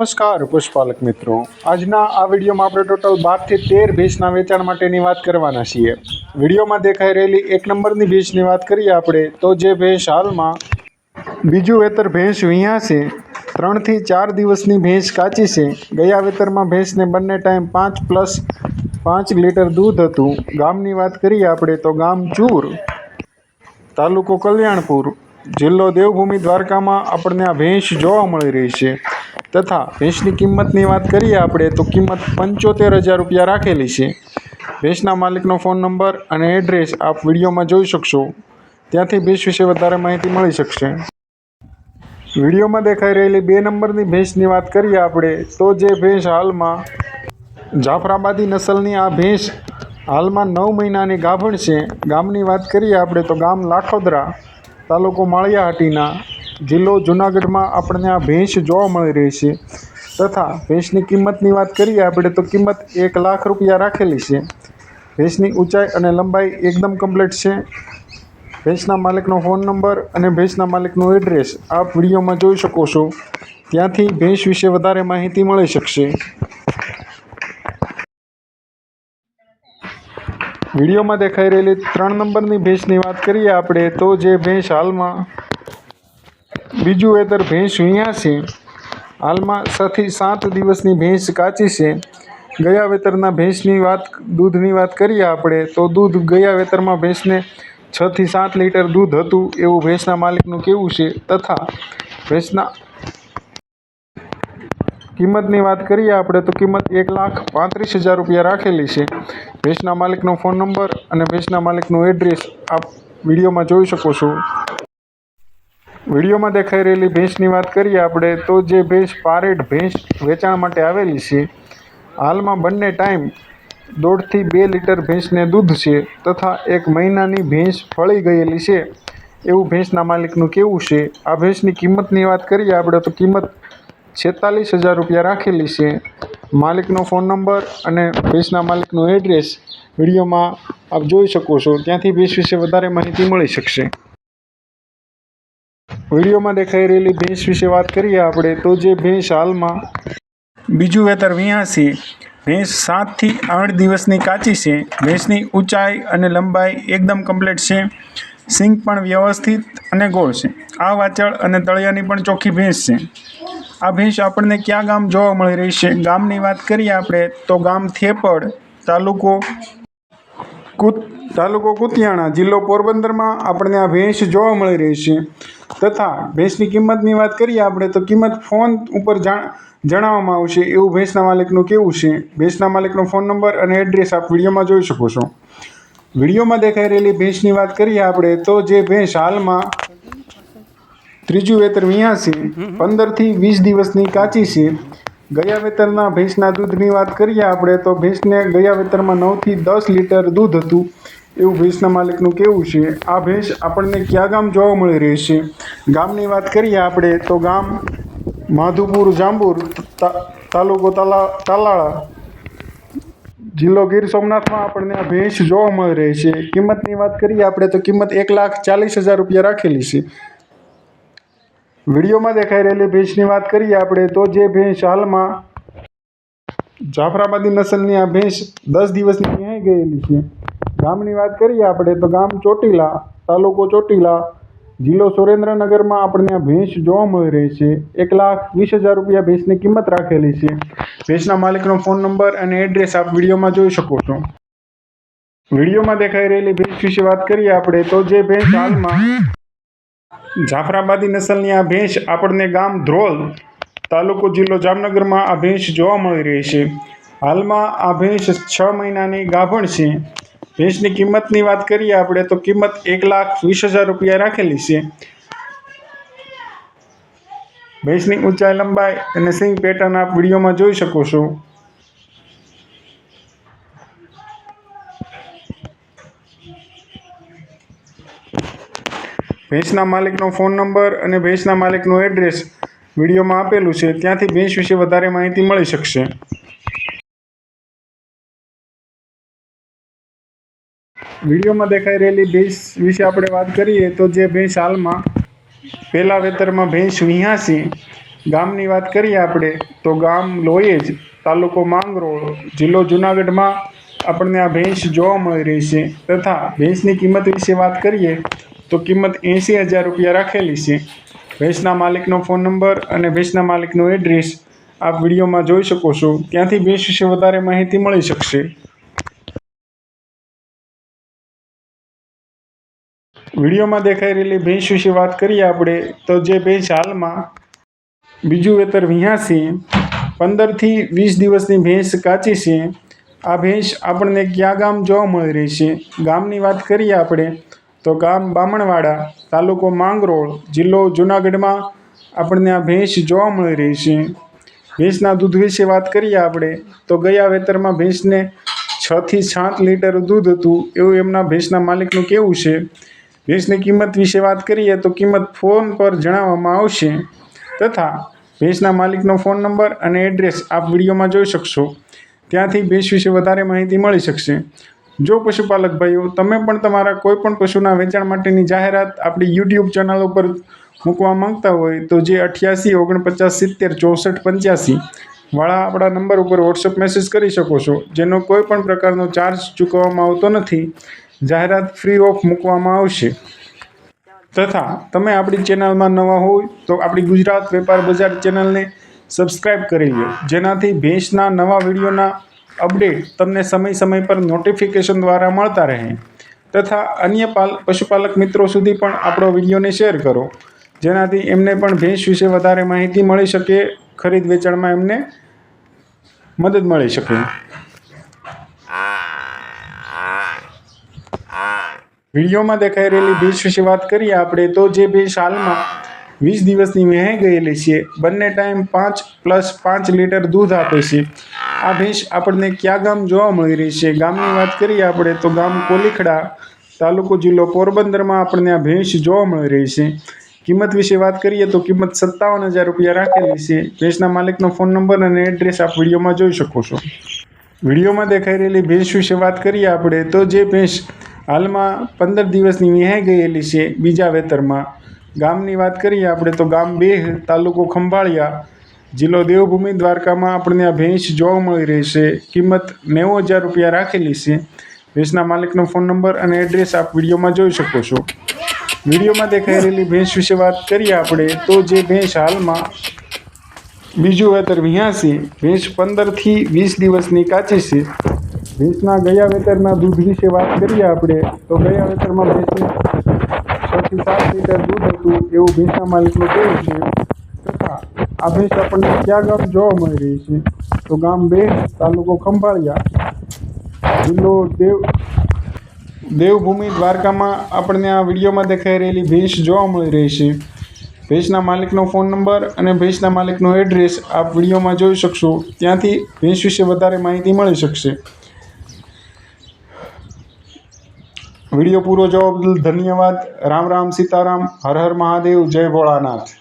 નમસ્કાર પુષ્પાલક મિત્રો. આજના આ વિડીયોમાં આપણે ટોટલ બારથી તેર ભેંસના વેચાણ માટેની વાત કરવાના છીએ. વિડીયોમાં દેખાઈ રહેલી એક નંબરની ભેંસની વાત કરીએ આપણે, તો જે ભેંસ હાલમાં બીજું વેતર ભેંસ વિયા છે, ત્રણથી ચાર દિવસની ભેંસ કાચી છે. ગયા વેતરમાં ભેંસને બંને ટાઈમ પાંચ પ્લસ પાંચ લીટર દૂધ હતું. ગામની વાત કરીએ આપણે, તો ગામ ચૂર, તાલુકો કલ્યાણપુર, જિલ્લો દેવભૂમિ દ્વારકામાં આપણને આ ભેંસ જોવા મળી રહી છે. તથા ભેંસની કિંમતની વાત કરીએ આપણે, તો કિંમત પંચોતેર હજાર રૂપિયા રાખેલી છે. ભેંસના માલિકનો ફોન નંબર અને એડ્રેસ આપ વિડીયોમાં જોઈ શકશો. ત્યાંથી ભેંસ વિશે વધારે માહિતી મળી શકશે. વિડીયોમાં દેખાઈ રહેલી બે નંબરની ભેંસની વાત કરીએ આપણે, તો જે ભેંસ હાલમાં જાફરાબાદી નસલની આ ભેંસ હાલમાં નવ મહિનાની ગાભણ છે. ગામની વાત કરીએ આપણે, તો ગામ લાખોદરા તાલુકો માળિયાહાટીના જિલ્લો જુનાગઢમાં આપણને આ ભેંસ જોવા મળી રહી છે. તથા ભેંસની કિંમતની વાત કરીએ, આપણે તો કિંમત એક લાખ રૂપિયા રાખેલી છે. ભેંસની ઊંચાઈ અને લંબાઈ એકદમ કમ્પ્લીટ છે. ભેંસના માલિકનો ફોન નંબર અને ભેંસના માલિકનું એડ્રેસ આપ વિડીયોમાં જોઈ શકો છો. ત્યાંથી ભેંસ વિશે વધારે માહિતી મળી શકશે. વિડીયોમાં દેખાઈ રહેલી ત્રણ નંબરની ભેંસની વાત કરીએ આપણે, તો જે ભેંસ હાલમાં બીજું વેતર ભેંસ વિયા છે. હાલમાં છથી સાત દિવસની ભેંસ કાચી છે. ગયા વેતરના ભેંસની વાત, દૂધની વાત કરીએ આપણે, તો દૂધ ગયા વેતરમાં ભેંસને છથી સાત લીટર દૂધ હતું એવું ભેંસના માલિકનું કેવું છે. તથા ભેંસના કિંમતની વાત કરીએ આપણે, તો કિંમત એક લાખ પાંત્રીસ હજાર રૂપિયા રાખેલી છે. ભેંસના માલિકનો ફોન નંબર અને ભેંસના માલિકનું એડ્રેસ આપ વિડીયોમાં જોઈ શકો છો. વિડીયોમાં દેખાઈ રહેલી ભેંસની વાત કરીએ આપણે, તો જે ભેંસ પારેડ ભેંસ વેચાણ માટે આવેલી છે, હાલમાં બંને ટાઈમ દોઢથી બે લીટર ભેંસને દૂધ છે તથા એક મહિનાની ભેંસ ફળી ગયેલી છે. એવું ભેંસના માલિકનું કેવું છે? આ ભેંસની કિંમતની વાત કરીએ આપણે, તો કિંમત છેતાલીસ હજાર રૂપિયા રાખેલી છે. માલિકનો ફોન નંબર અને ભેંસના માલિકનું એડ્રેસ વિડીયોમાં આપ જોઈ શકો છો. ત્યાંથી ભેંસ વિશે વધારે માહિતી મળી શકશે. વિડીયોમાં દેખાઈ રહેલી ભેંસ વિશે વાત કરીએ આપણે, તો જે ભેંસ હાલમાં બીજું વેતર વિયાસી ભેંસ સાતથી આઠ દિવસની કાચી છે. ભેંસની ઊંચાઈ અને લંબાઈ એકદમ કમ્પ્લીટ છે. સિંગ પણ વ્યવસ્થિત અને ગોળ છે. આ વાચળ અને તળિયાની પણ ચોખ્ખી ભેંસ છે. આ ભેંસ આપણને ક્યાં ગામ જોવા મળી રહી છે? ગામની વાત કરીએ આપણે, તો ગામ થેપડ તાલુકો તાલુકો કુતિયાણા, જિલ્લો પોરબંદરમાં આપણને આ ભેંસ જોવા મળી રહી છે. તથા ભેંસની કિંમતની વાત કરીએ આપણે, તો કિંમત ફોન ઉપર જાણ, જણાવવામાં આવશે. એવું ભેંસના માલિકનું કેવું છે? ભેંસના માલિકનો ફોન નંબર અને એડ્રેસ આપ વિડીયોમાં જોઈ શકો છો. વિડીયોમાં દેખાઈ રહેલી ભેંસની વાત કરીએ આપણે, તો જે ભેંસ હાલમાં ત્રીજું વેતર વિયાસી પંદરથી વીસ દિવસની કાચી છે. ગયા વેતરના ભેંસના દૂધની વાત કરીએ આપણે, તો ભેંસને ગયા વેતરમાં નવથી દસ લીટર દૂધ હતું. એવું ભેંસના માલિકનું કેવું છે? આ ભેંસ આપણને ક્યાં ગામ જોવા મળી રહી છે? ગામની વાત કરીએ આપણે, તો ગામ માધુપુર, જાંબુર તાલુકો તાલા, તાલાળા જિલ્લો ગીર સોમનાથમાં આપણને આ ભેંસ જોવા મળી રહી છે. કિંમતની વાત કરીએ આપણે, તો કિંમત એક લાખ ચાલીસ હજાર રૂપિયા રાખેલી છે. વિડીયોમાં દેખાઈ રહેલી ભેંસની વાત કરીએ આપણે, તો જે ભેંસ હાલમાં જાફરાબાદી નસલની આ ભેંસ દસ દિવસની ક્યાંય ગયેલી છે. ગામની વાત કરીએ આપણે તો ગામ ચોટીલા, તાલુકો ચોટીલા. જિલ્લો સુરેન્દ્રનગરમાં આપણને આ ભેંસ જોવા મળી રહી છે. એક લાખ વીસ હજાર રૂપિયા ભેંસની કિંમત રાખેલી છે. ભેંસના માલિકનો ફોન નંબર અને એડ્રેસ આપ વિડીયોમાં જોઈ શકો છો. વિડીયોમાં દેખાઈ રહેલી ભેંસ વિશે વાત કરીએ આપણે તો જે ભેંસ હાલમાં જાફરાબાદી નસલની આ ભેંસ આપણને ગામ ધ્રોલ, તાલુકો જિલ્લો જામનગરમાં આ ભેંસ જોવા મળી રહી છે. હાલમાં આ ભેંસ છ મહિનાની ગાભણ છે. ભેંસની કિંમતની વાત કરીએ આપણે, તો કિંમત એક લાખ વીસ હજાર રૂપિયા રાખેલી છે. ભેંસની ઊંચાઈ લંબાઈ અને સિંગ પેટર્ન આપ વિડીયોમાં જોઈ શકો છો. ભેંસના માલિકનો ફોન નંબર અને ભેંસના માલિકનું એડ્રેસ વિડીયોમાં આપેલું છે. ત્યાંથી ભેંસ વિશે વધારે માહિતી મળી શકશે. વિડીયોમાં દેખાઈ રહેલી ભેંસ વિશે આપણે વાત કરીએ તો જે ભેંસ હાલમાં પહેલાં વેતરમાં ભેંસ વિહાસી ગામની વાત કરીએ આપણે, તો ગામ લોયેજ તાલુકો માંગરોળ જિલ્લો જુનાગઢમાં આપણને આ ભેંસ જોવા મળી રહી છે. તથા ભેંસની કિંમત વિશે વાત કરીએ તો કિંમત એંસી હજાર રૂપિયા રાખેલી છે. ભેંસના માલિકનો ફોન નંબર અને ભેંસના માલિકનું એડ્રેસ આપ વિડીયોમાં જોઈ શકો છો. ત્યાંથી ભેંસ વિશે વધારે માહિતી મળી શકશે. વિડીયોમાં દેખાઈ રહેલી ભેંસ વિશે વાત કરીએ આપણે, તો જે ભેંસ હાલમાં બીજું વેતર વિહાસી પંદરથી વીસ દિવસની ભેંસ કાચી છે. આ ભેંસ આપણને ક્યાં ગામ જોવા મળી રહી છે? ગામની વાત કરીએ આપણે, તો ગામ બામણવાડા, તાલુકો માંગરોળ, જિલ્લો જુનાગઢમાં આપણને આ ભેંસ જોવા મળી રહી છે. ભેંસના દૂધ વિશે વાત કરીએ આપણે, તો ગયા વેતરમાં ભેંસને છથી સાત લીટર દૂધ હતું, એવું એમના ભેંસના માલિકનું કહેવું છે. ભેંસની કિંમત વિશે વાત કરીએ તો કિંમત ફોન પર જણાવવામાં આવશે. તથા ભેંસના માલિકનો ફોન નંબર અને એડ્રેસ આપ વિડીયોમાં જોઈ શકશો. ત્યાંથી ભેંસ વિશે વધારે માહિતી મળી શકશે. જો પશુપાલક ભાઈઓ, તમે પણ તમારા કોઈપણ પશુના વેચાણ માટેની જાહેરાત આપણી યુટ્યુબ ચેનલ ઉપર મૂકવા માંગતા હોય તો જે અઠ્યાસી, ઓગણપચાસ, સિત્તેર, ચોસઠ, પંચ્યાસી વાળા આપણા નંબર ઉપર વોટ્સઅપ મેસેજ કરી શકો છો, જેનો કોઈ પણ પ્રકારનો ચાર્જ ચૂકવવામાં આવતો નથી. જાહેરાત ફ્રી ઓફ મૂકવામાં આવશે. તથા તમે આપણી ચેનલમાં નવા હોય તો આપણી ગુજરાત વેપાર બજાર ચેનલને સબસ્ક્રાઈબ કરી લો. જેનાથી ભેંસના નવા વિડીયોના અપડેટ તમને સમય સમય પર નોટિફિકેશન દ્વારા મળતા રહે. તથા અન્ય પાલ, પશુપાલક મિત્રો સુધી પણ આપણો વિડીયોને શેર કરો. જેનાથી એમને પણ ભેંસ વિશે વધારે માહિતી મળી શકે, ખરીદ વેચાણમાં એમને મદદ મળી શકે. વિડીયોમાં દેખાઈ રહેલી ભેંસ વિશે વાત કરીએ આપણે તો જે ભેંસ હાલમાં વીસ દિવસની વહેંઈ ગયેલી છે બંને ટાઈમ પાંચ પ્લસ પાંચ લીટર દૂધ આપે છે. આ ભેંસ આપણને ક્યાં ગામ જોવા મળી રહી છે? ગામની વાત કરીએ આપણે તો ગામ કોલીખડા તાલુકો જિલ્લો પોરબંદરમાં આપણને આ ભેંસ જોવા મળી રહી છે. કિંમત વિશે વાત કરીએ તો કિંમત સત્તાવન હજાર રૂપિયા રાખેલી છે. ભેંસના માલિકનો ફોન નંબર અને એડ્રેસ આપ વિડીયોમાં જોઈ શકો છો. વિડીયોમાં દેખાઈ રહેલી ભેંસ વિશે વાત કરીએ આપણે તો જે ભેંસ હાલમાં પંદર દિવસની વિહાઈ ગયેલી છે બીજા વેતરમાં. ગામની વાત કરીએ આપણે તો ગામ બેહ તાલુકો ખંભાળિયા. જિલ્લો દેવભૂમિ દ્વારકામાં આપણને આ ભેંસ જોવા મળી રહી છે. કિંમત નેવું હજાર રૂપિયા રાખેલી છે. ભેંસના માલિકનો ફોન નંબર અને એડ્રેસ આપ વિડીયોમાં જોઈ શકો છો. વિડીયોમાં દેખાઈ રહેલી ભેંસ વિશે વાત કરીએ આપણે તો જે ભેંસ હાલમાં બીજું વેતર વિહાસી ભેંસ પંદરથી વીસ દિવસની કાચી છે. ભેંસના ગયા વેતરના દૂધ વિશે વાત કરીએ આપણે, તો ગયા વેતરમાં ભેંસને છથી સાત લીટર દૂધ હતું, એવું ભેંસના માલિકનું કહેવું છે. તથા આ ભેંસ આપણને ક્યાં ગામ જોવા મળી રહી છે? તો ગામ બે, તાલુકો ખંભાળિયા. જિલ્લો દેવ, દેવભૂમિ દ્વારકામાં આપણને આ વિડીયોમાં દેખાઈ રહેલી ભેંસ જોવા મળી રહી છે. ભેંસના માલિકનો ફોન નંબર અને ભેંસના માલિકનો એડ્રેસ આપ વિડીયોમાં જોઈ શકશો. ત્યાંથી ભેંસ વિશે વધારે માહિતી મળી શકશે. વીડિયો પૂરો જોવા બદલ ધન્યવાદ. રામ રામ સીતારામ. હર હર મહાદેવ. જય ભોળાનાથ.